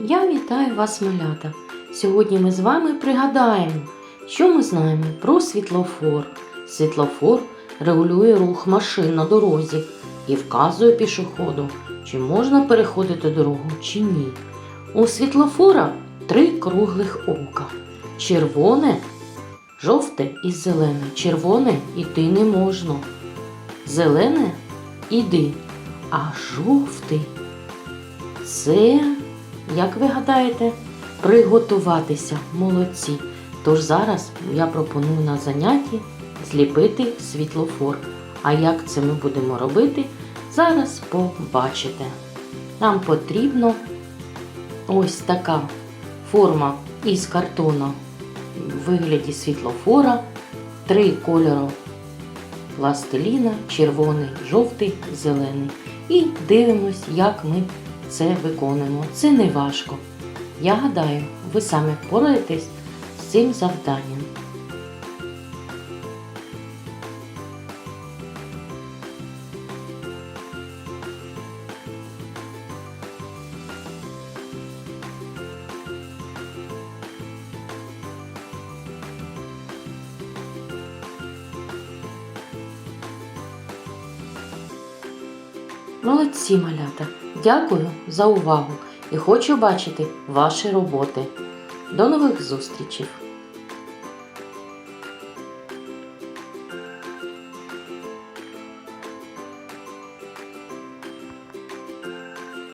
Я вітаю вас, малята. Сьогодні ми з вами пригадаємо, що ми знаємо про світлофор. Світлофор регулює рух машин на дорозі і вказує пішоходу, чи можна переходити дорогу чи ні. У світлофора три круглих ока: червоне, жовте і зелене. Червоне іти не можна. Зелене іди, а жовтий це, як ви гадаєте, приготуватися молодці. Тож зараз я пропоную на занятті зліпити світлофор. А як це ми будемо робити, зараз побачите. Нам потрібно ось така форма із картона в вигляді світлофора, три кольори пластиліна, червоний, жовтий, зелений. І дивимось, як ми це виконуємо. Це не важко. Я гадаю, ви самі впораєтесь з цим завданням. Молодці, малята! Дякую за увагу і хочу бачити ваші роботи. До нових зустрічей!